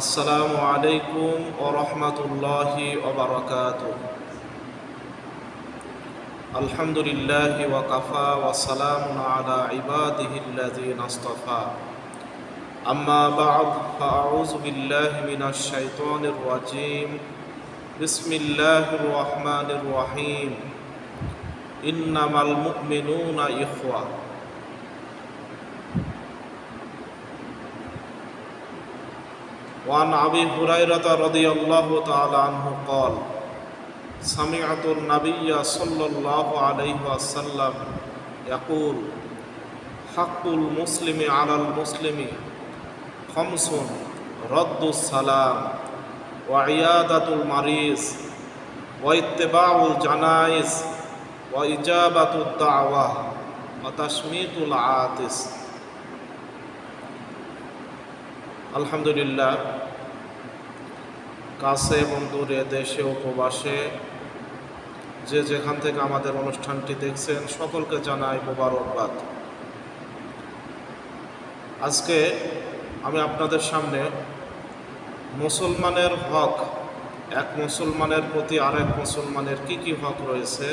আসসালামু আলাইকুম ও রহমতুল্লাহি ওবরকাত আলহামদুলিল্লাহি ওয়াকাফা ওয়াসালামুন আলা ইবাদিহিল্লাযিনা আসতাফা। আম্মা বা'দ, ফাআউযু বিল্লাহি মিনাশ শাইতানির রাজীম। বিসমিল্লাহির রহমানির রহিম। ইন্নামাল মুমিনুনা ইখওয়া। وعن أبي هريرة رضي الله تعالى عنه قال سمعت النبي صلى الله عليه وسلم يقول حق المسلم على المسلم خمس رد السلام وعيادة المريض واتباع الجنائز وإجابة الدعوة وتشميت العاطس আলহামদুলিল্লাহ, কাছে এবং দূরে, দেশে, উপবাসে যে যেখান থেকে আমাদের অনুষ্ঠানটি দেখছেন, সকলকে জানাই মোবারকবাদ। আজকে আমি আপনাদের সামনে মুসলমানের হক, এক মুসলমানের প্রতি আরেক মুসলমানের কি কি হক রয়েছে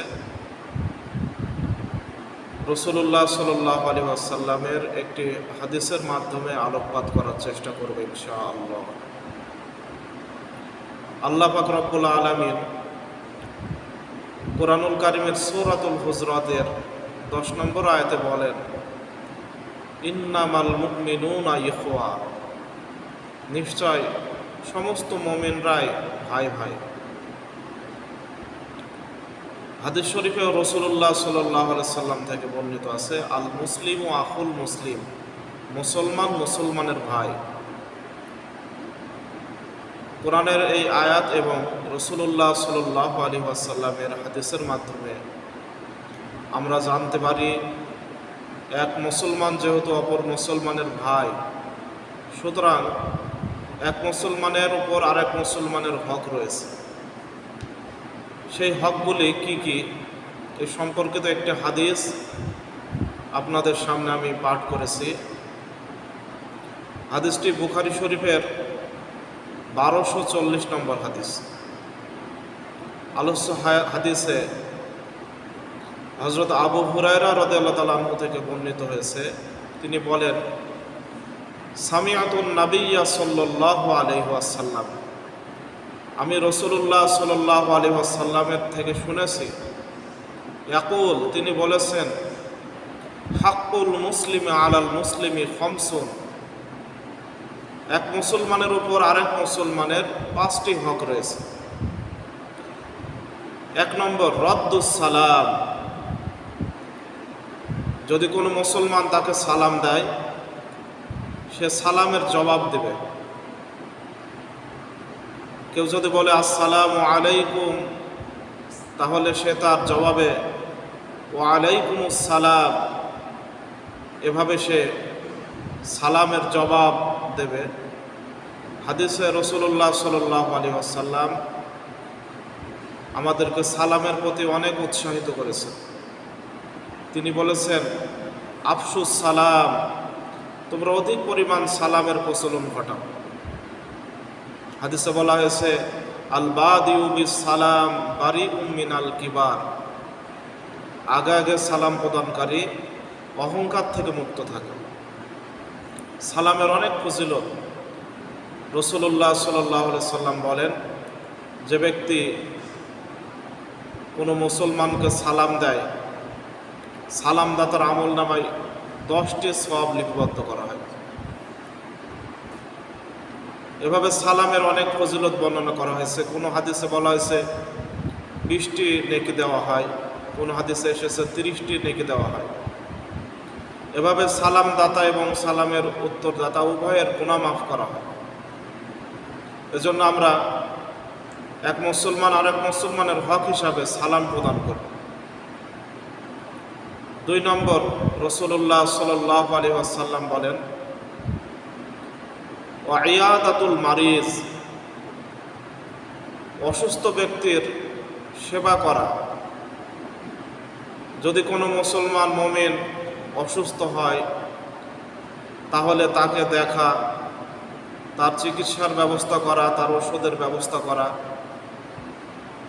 রসুল্লাহ সাল্লাহ আলী আসাল্লামের একটি হাদিসের মাধ্যমে আলোকপাত করার চেষ্টা করবে ইনশা আল্লাহ আল্লাহ পাক আলমিন কোরআনুল কারিমের সৌরাতুল হুজরাতের দশ নম্বর আয়তে বলেন, ইন্নামাল মুকমিনুনা ইখওয়া। নিশ্চয় সমস্ত মোমিনরাই ভাই ভাই হাদিস শরীফে রসুল্লাহ সাল্লাহ সাল্লাম থেকে বর্ণিত আছে, আল মুসলিম ও আহুল মুসলিম, মুসলমান মুসলমানের ভাই। কোরআনের এই আয়াত এবং রসুল্লাহ সাল্লাহ আলী আসাল্লামের হাদিসের মাধ্যমে আমরা জানতে পারি, এক মুসলমান যেহেতু অপর মুসলমানের ভাই, সুতরাং এক মুসলমানের উপর আরেক মুসলমানের হক রয়েছে। সেই হকগুলি কি কি? এই সম্পর্কিত একটি হাদিস আপনাদের সামনে আমি পাঠ করেছি। হাদিসটি বুখারি শরীফের বারোশো চল্লিশ নম্বর হাদিস। আলোচ্য হাদিসে হজরত আবু হুরায়রা রদে আল্লাহ তালাহ থেকে বর্ণিত হয়েছে। তিনি বলেন সামিয়াতুন নাবিয়া সাল্লাহ আলহাসাল্লাম আমি রসুল্লাহ সাল্লাহ আলী থেকে শুনেছি। ইয়াকুল, তিনি বলেছেন, হাক্কুল মুসলিমে আলাল মুসলিমি খমসুন। এক মুসলমানের উপর আরেক মুসলমানের পাঁচটি হক রয়েছে। এক নম্বর সালাম। যদি কোনো মুসলমান তাকে সালাম দেয়, সে সালামের জবাব দেবে। কেউ যদি বলে, আসসালামু আলাইকুম, তাহলে সে তার জবাবে ও আলাইকুম সালাম এভাবে সে সালামের জবাব দেবে। হাদিসে রসুল্লাহ সাল্লাহ আলী আসাল্লাম আমাদেরকে সালামের প্রতি অনেক উৎসাহিত করেছে তিনি বলেছেন আফসুস সালাম তোমরা অধিক পরিমাণ সালামের প্রচলন ঘটাও। হাদিসে বলা হয়েছে আল বাদিউবি সালাম বারি উম্মিন আল কিবার। আগে আগে সালাম প্রদানকারী অহংকার থেকে মুক্ত থাকে। সালামের অনেক ফজিলত। রসুল্লাহ সাল্লাহ সাল্লাম বলেন, যে ব্যক্তি কোনো মুসলমানকে সালাম দেয়, সালামদাতার আমল নামায় দশটি সব লিপিবদ্ধ করা হয়। এভাবে সালামের অনেক ফজিলত বর্ণনা করা হয়েছে। কোনো হাদিসে বলা হয়েছে, বিশটি নেকি দেওয়া হয়। কোনো হাদিসে এসেছে, তিরিশটি নেকি দেওয়া হয়। এভাবে সালাম দাতা এবং সালামের উত্তরদাতা উভয়ের গুণা মাফ করা হয়। এজন্য আমরা এক মুসলমান আরেক মুসলমানের হক হিসাবে সালাম প্রদান করব। দুই নম্বর রসুল্লাহ সাল্লাহ আলী আসাল্লাম বলেন ওয়াইয়াদাতুল মারিজ, অসুস্থ ব্যক্তির সেবা করা। যদি কোনো মুসলমান মোমেন অসুস্থ হয়, তাহলে তাকে দেখা, তার চিকিৎসার ব্যবস্থা করা, তার ওষুধের ব্যবস্থা করা,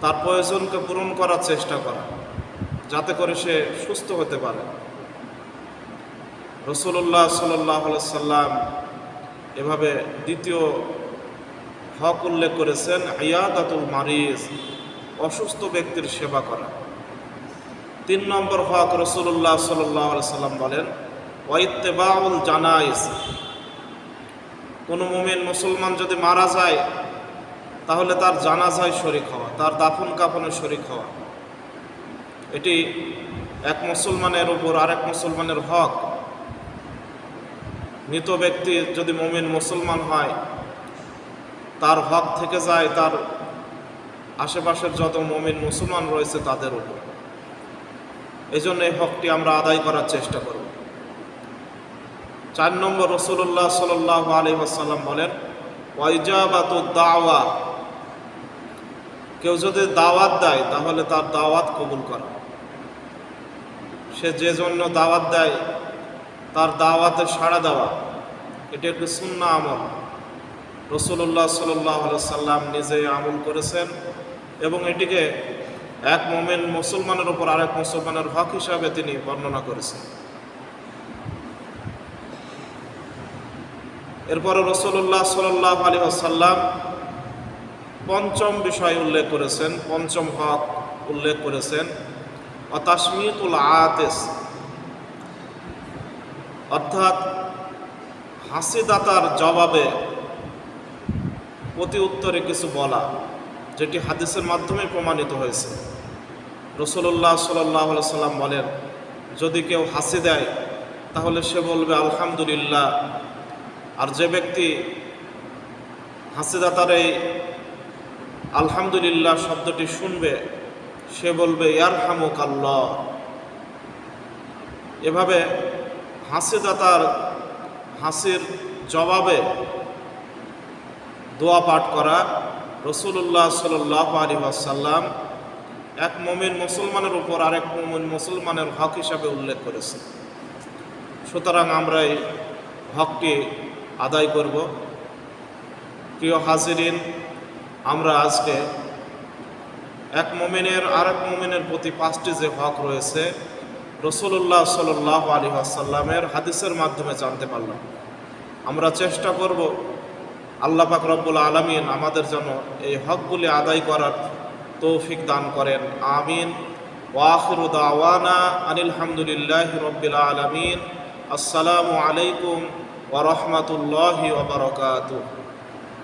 তার প্রয়োজনকে পূরণ করার চেষ্টা করা, যাতে করে সে সুস্থ হতে পারে। রসুল্লাহ সাল্লাহ সাল্লাম এভাবে দ্বিতীয় হক উল্লেখ করেছেন আয়াদাতুল মারিজ, অসুস্থ ব্যক্তির সেবা করা। তিন নম্বর হক রসুল্লাহ সাল্লাহ সাল্লাম বলেন, ওয়াইত্তেবাউল জানাইজ। কোনো মুমিন মুসলমান যদি মারা যায়, তাহলে তার জানাজায় শরিক হওয়া, তার দাফন কাফনে শরিক হওয়া। এটি এক মুসলমানের উপর আরেক মুসলমানের হক। মৃত ব্যক্তি যদি মুমিন মুসলমান হয়, তার হক থেকে যায়, তার আশেপাশের যত মুমিন মুসলমান রয়েছে তাদের উপর। এই জন্য এই হকটি আমরা আদায় করার চেষ্টা করব। চার নম্বর রসুল্লাহ সাল আলী আসাল্লাম বলেন দাওয়া। কেউ যদি দাওয়াত দেয়, তাহলে তার দাওয়াত কবুল করা। সে যে জন্য দাওয়াত দেয় তার দাওয়াতে সাড়া দেওয়া। এটি একটি শূন্য আমল। রসুল্লাহ সাল্লাহ সাল্লাম নিজে আমল করেছেন এবং এটিকে এক মোমেন মুসলমানের উপর আরেক মুসলমানের হক হিসাবে তিনি বর্ণনা করেছেন। এরপরে রসুল্লাহ সাল্লাহ আলী আসাল্লাম পঞ্চম বিষয় উল্লেখ করেছেন, পঞ্চম হক উল্লেখ করেছেন অতাসমিতুল আতেস। অর্থাৎ হাসিদাতার জবাবে প্রতি উত্তরে কিছু বলা, যেটি হাদিসের মাধ্যমে প্রমাণিত হয়েছে। রসুল্লাহ সাল্লাহ সাল্লাম বলেন, যদি কেউ হাসি দেয়, তাহলে সে বলবে, আলহামদুলিল্লাহ। আর যে ব্যক্তি হাসিদাতার এই আলহামদুলিল্লাহ শব্দটি শুনবে, সে বলবে ইয়ার হামুক আল্লাহ এভাবে হাসিদাতার হাসির জবাবে দোয়া পাঠ করা রসুল্লাহ সাল্লাহ আলী আসাল্লাম এক মমিন মুসলমানের উপর আরেক মমিন মুসলমানের হক হিসাবে উল্লেখ করেছে সুতরাং আমরা এই হকটি আদায় করব। প্রিয় হাজিরিন, আমরা আজকে এক মমিনের আরেক মমিনের প্রতি পাঁচটি যে হক রয়েছে রসুল্লাহ সাল্লাহ আলী আসাল্লামের হাদিসের মাধ্যমে জানতে পারলাম। আমরা চেষ্টা করব আল্লাহ পাক রব্বুল আলমিন আমাদের জন্য এই হকগুলি আদায় করার তৌফিক দান করেন। আমিন। ওয়াখিরু দাওয়ানা আনিল হামদুলিল্লাহ রব্বিল আলমিন। আসসালামু আলাইকুম ওরহমতুল্লাহি ওবরকাতুহ